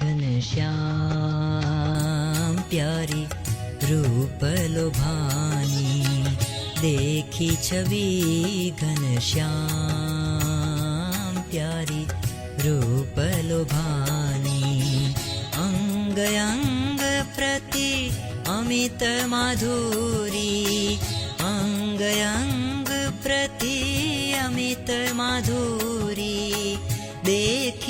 घनश्याम प्यारी रूप लोभानी देखी छवि घनश्याम प्यारी रूप लोभानी। अङ्ग अङ्ग प्रति अमित माधुरी अङ्ग अङ्ग प्रति अमित माधुरी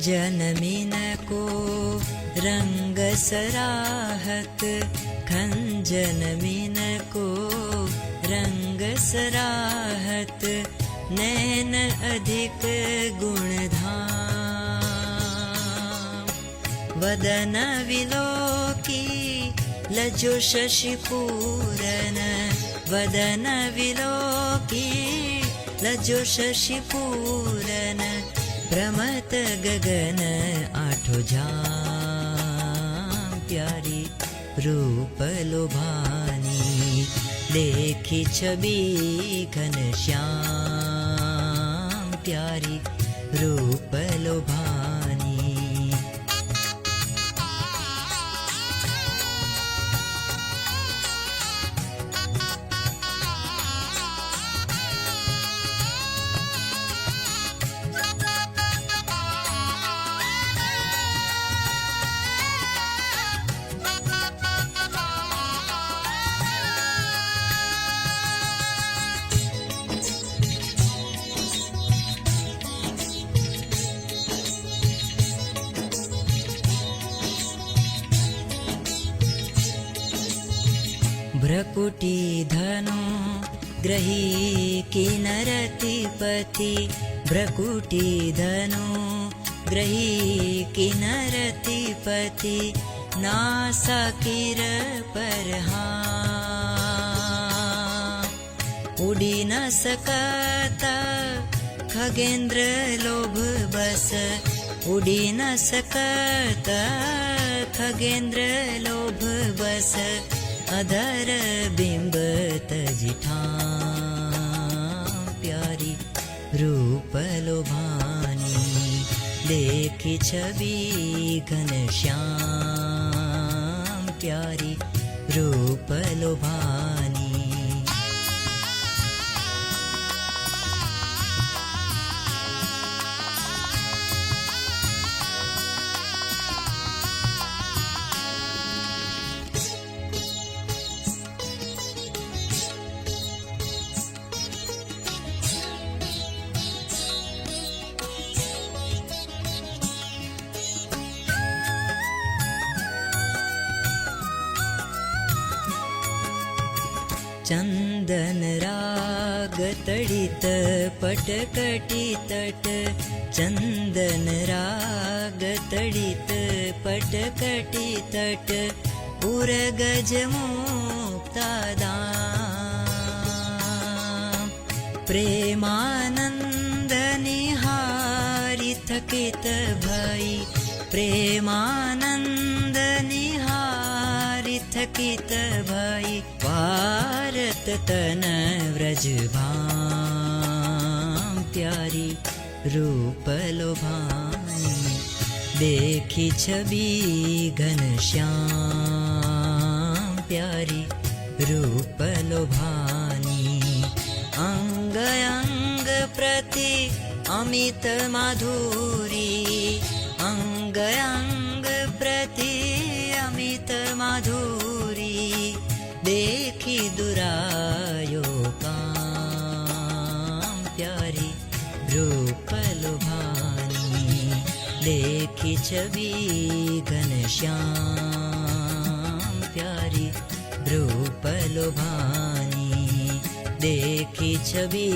खञ्जन मिनको रङ्ग सराहत खञ्जन मिनको रङ्ग सराहत नैन अधिक गुणधाम। वदन विलोकी लजो शशिपूरन। वदन विलोकी लजो शशिपूरन प्रमत गगन आठो जाम प्यारी रूप लोभानी। देखी छवि घनश्याम प्यारी रूप लोभानी भ्रकुटी धनु ग्रही किनरतिपति भ्रकुटी धनु ग्रही किनरतिपति नासा किर परहा उडी न सकत खगेन्द्र लोभ बस। उडी न सकत खगेन्द्र लोभ अधर बिम्ब तजिठा प्यारी रूप लोभानी देखी छवि घनश्याम प्यारी रूप लोभानी चन्दन राग तडित पटकटि तट चन्दन राग तडित पटकटि तट उरगज मुक्तादा प्रेमानन्द निहारि थकित भई प्रेमानन्द निहारि थकित भई। भारत तन व्रजभाम प्यारी रूप लोभानी अङ्ग अङ्ग प्रति अमित माधुरी अङ्ग अङ्ग दुरायो काम प्यारी प्यूपलानी देखि छि घनश्या्यूपलानी देखवि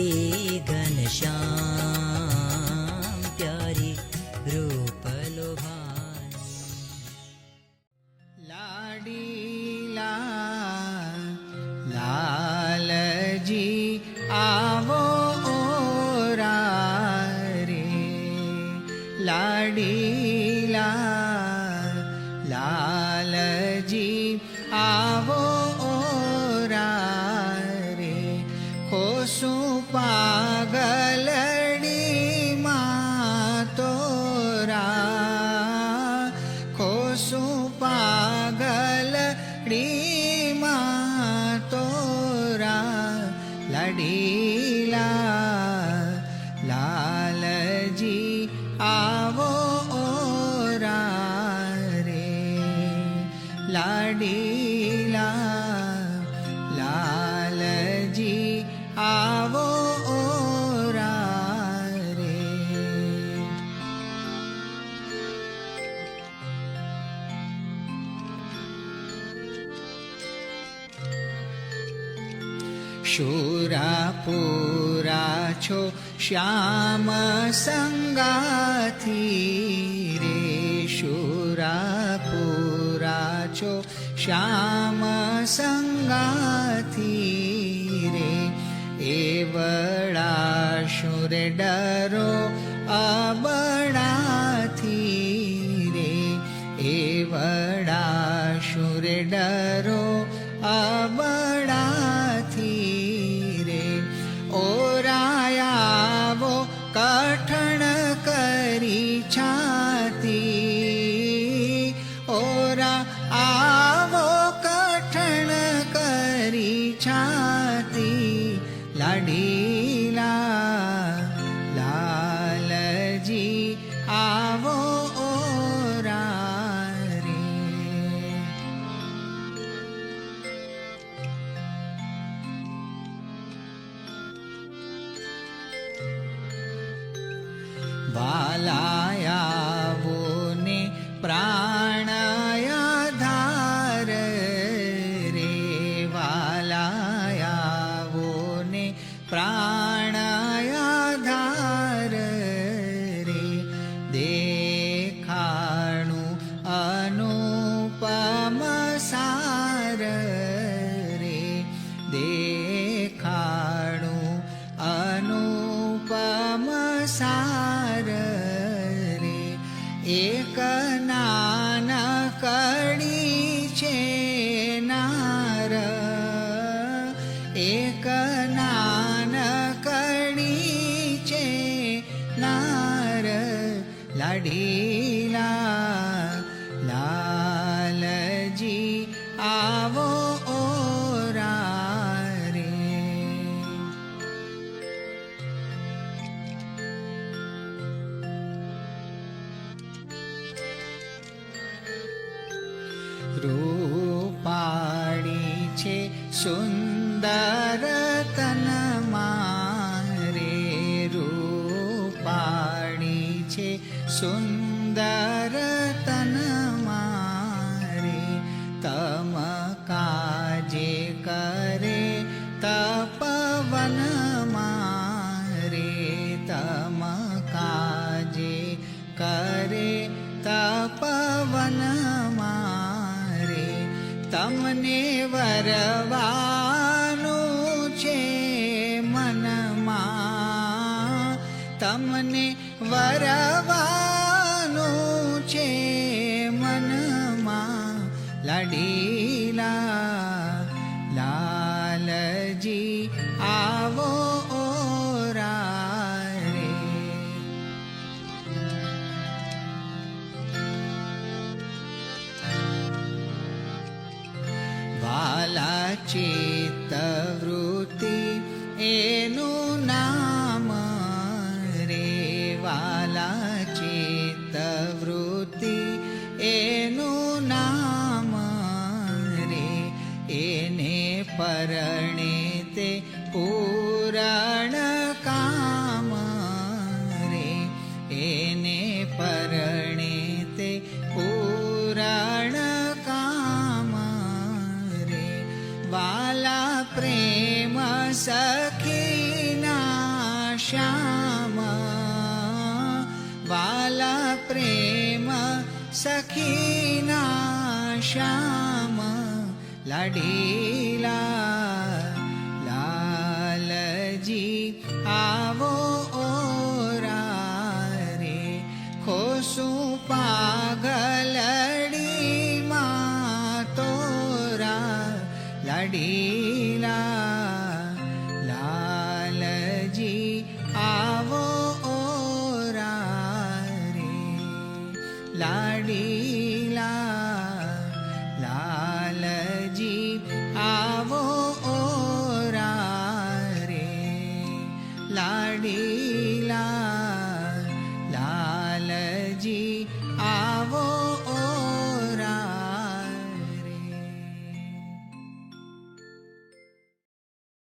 so મારા છો શ્યામ સંગાથી રે શુરા પૂરા છો શ્યામ સંગાથી રે એવડા શુર ડરો અબડાથી રે એવડા શુર ડરો અબડા રૂપાણી છે સુંદર તમને વરવાનું છે મનમાં લડીલા લાલજી આવો વાલા ચી સખીના શ્યામ લઢેલા લાલજી આવો ઓરા રે ખોસું પાગલડી માં તોરા લઢેલા લાલજી આ